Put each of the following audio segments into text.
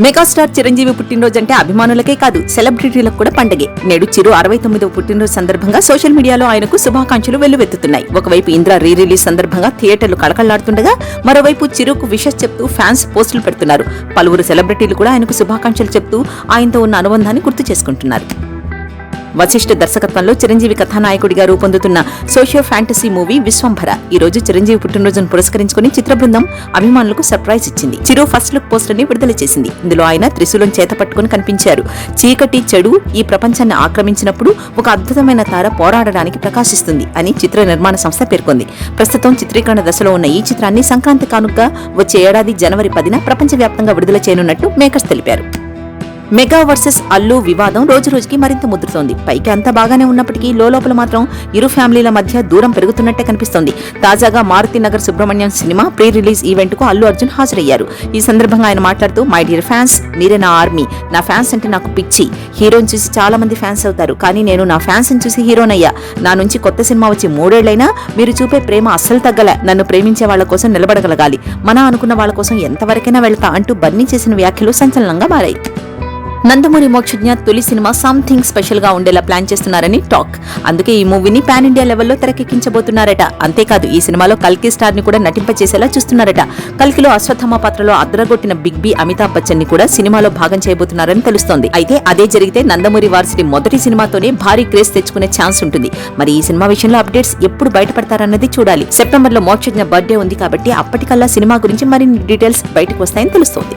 Megastar Chiranjeevi పుట్టినరోజు అంటే అభిమానులకే కాదు సెలబ్రిటీలకు కూడా పండగే. నేడు చిరు అరవై తొమ్మిదవ పుట్టినరోజు సందర్భంగా సోషల్ మీడియాలో ఆయనకు శుభాకాంక్షలు వెల్లువెత్తుతున్నాయి. ఒకవైపు ఇంద్ర రీ రిలీజ్ సందర్భంగా థియేటర్లు కళకళ్ళాడుతుండగా మరోవైపు చిరుకు విషస్ చెప్తూ ఫ్యాన్స్ పోస్టులు పెడుతున్నారు. పలువురు సెలబ్రిటీలు కూడా ఆయనకు శుభాకాంక్షలు చెప్తూ ఆయనతో ఉన్న అనుబంధాన్ని గుర్తు చేసుకుంటున్నారు. వశిష్ఠ దర్శకత్వంలో చిరంజీవి కథానాయకుడిగా రూపొందుతున్న సోషియో ఫ్యాంటసీ మూవీ విశ్వంభర. ఈ రోజు చిరంజీవి పుట్టినరోజును పురస్కరించుకుని చిత్ర బృందం అభిమానులకు సర్ప్రైజ్ ఇచ్చింది. చిరు ఫస్ట్ లుక్ పోస్టర్ని విడుదల చేసింది. ఇందులో ఆయన త్రిశూలం చేత పట్టుకుని కనిపించారు. చీకటి చెడు ఈ ప్రపంచాన్ని ఆక్రమించినప్పుడు ఒక అద్భుతమైన తార పోరాడడానికి ప్రకాశిస్తుంది అని చిత్ర నిర్మాణ సంస్థ పేర్కొంది. ప్రస్తుతం చిత్రీకరణ దశలో ఉన్న ఈ చిత్రాన్ని సంక్రాంతి కానుక వచ్చే ఏడాది జనవరి పదిన ప్రపంచవ్యాప్తంగా విడుదల చేయనున్నట్టు మేకర్స్ తెలిపారు. మెగా వర్సెస్ అల్లు వివాదం రోజు రోజుకి మరింత ముదురుతోంది. పైకి అంతా బాగానే ఉన్నప్పటికీ లోపల మాత్రం ఇరు ఫ్యామిలీల మధ్య దూరం పెరుగుతున్నట్టే కనిపిస్తోంది. తాజాగా Maruthi Nagar Subramanyam cinema pre release ఈవెంట్కు Allu Arjun హాజరయ్యారు. ఈ సందర్భంగా ఆయన మాట్లాడుతూ మై డియర్ ఫ్యాన్స్ మీరే నా ఆర్మీ. నా ఫ్యాన్స్ అంటే నాకు పిచ్చి. హీరోని చూసి చాలా మంది ఫ్యాన్స్ అవుతారు. కానీ నేను నా ఫ్యాన్స్ చూసి హీరోనయ్యా. నా నుంచి కొత్త సినిమా వచ్చి మూడేళ్ళైనా మీరు చూపే ప్రేమ అస్సలు తగ్గల. నన్ను ప్రేమించే వాళ్ళ కోసం నిలబడగలగాలి. మన అనుకున్న వాళ్ళ కోసం ఎంతవరకైనా వెళ్తా అంటూ బన్నీ చేసిన వ్యాఖ్యలు సంచలనంగా మారాయి. నందమూరి మోక్షజ్ఞ తొలి సినిమా సంథింగ్ స్పెషల్గా ఉండేలా ప్లాన్ చేస్తున్నారని టాక్. అందుకే ఈ మూవీని పాన్ ఇండియా లెవెల్లో తెరకెక్కించబోతున్నారట. అంతేకాదు ఈ సినిమాలో కల్కి స్టార్ని కూడా నటింపచేసేలా చూస్తున్నారట. కల్కిలో అశ్వత్థమ పాత్రలో అద్రగొట్టిన బిగ్ బి అమితాబ్ బచ్చన్ని కూడా సినిమాలో భాగం చేయబోతున్నారని తెలుస్తోంది. అయితే అదే జరిగితే నందమూరి వారసిటి మొదటి సినిమాతోనే భారీ క్రేజ్ తెచ్చుకునే ఛాన్స్ ఉంటుంది. మరి ఈ సినిమా విషయంలో అప్డేట్స్ ఎప్పుడు బయటపడతారన్నది చూడాలి. సెప్టెంబర్లో మోక్షజ్ఞ బర్త్డే ఉంది కాబట్టి అప్పటికల్లా సినిమా గురించి మరిన్ని డీటెయిల్స్ బయటకు వస్తాయని తెలుస్తోంది.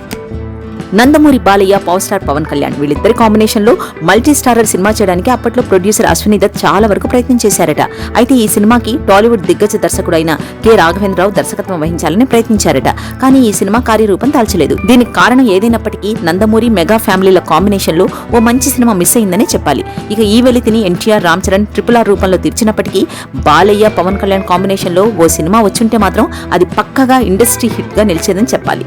నందమూరి బాలయ్య పవర్ స్టార్ పవన్ కళ్యాణ్ వీళ్ళిద్దరి కాంబినేషన్లో మల్టీ స్టారర్ సినిమా చేయడానికి అప్పట్లో ప్రొడ్యూసర్ అశ్విని దత్ చాలా వరకు ప్రయత్నం చేశారట. అయితే ఈ సినిమాకి టాలీవుడ్ దిగ్గజ దర్శకుడైన కె. రాఘవేంద్రరావు దర్శకత్వం వహించాలని ప్రయత్నించారట. కానీ ఈ సినిమా కార్యరూపం దాల్చలేదు దీనికి కారణం ఏదైనప్పటికీ నందమూరి మెగా ఫ్యామిలీల కాంబినేషన్లో ఓ మంచి సినిమా మిస్ అయిందనే చెప్పాలి. ఇక ఈ వెలితిని ఎన్టీఆర్ రామ్ చరణ్ ట్రిపుల్ ఆర్ రూపంలో తీర్చినప్పటికీ బాలయ్య పవన్ కళ్యాణ్ కాంబినేషన్లో ఓ సినిమా వచ్చుంటే మాత్రం అది పక్కగా ఇండస్ట్రీ హిట్గా నిలిచేదని చెప్పాలి.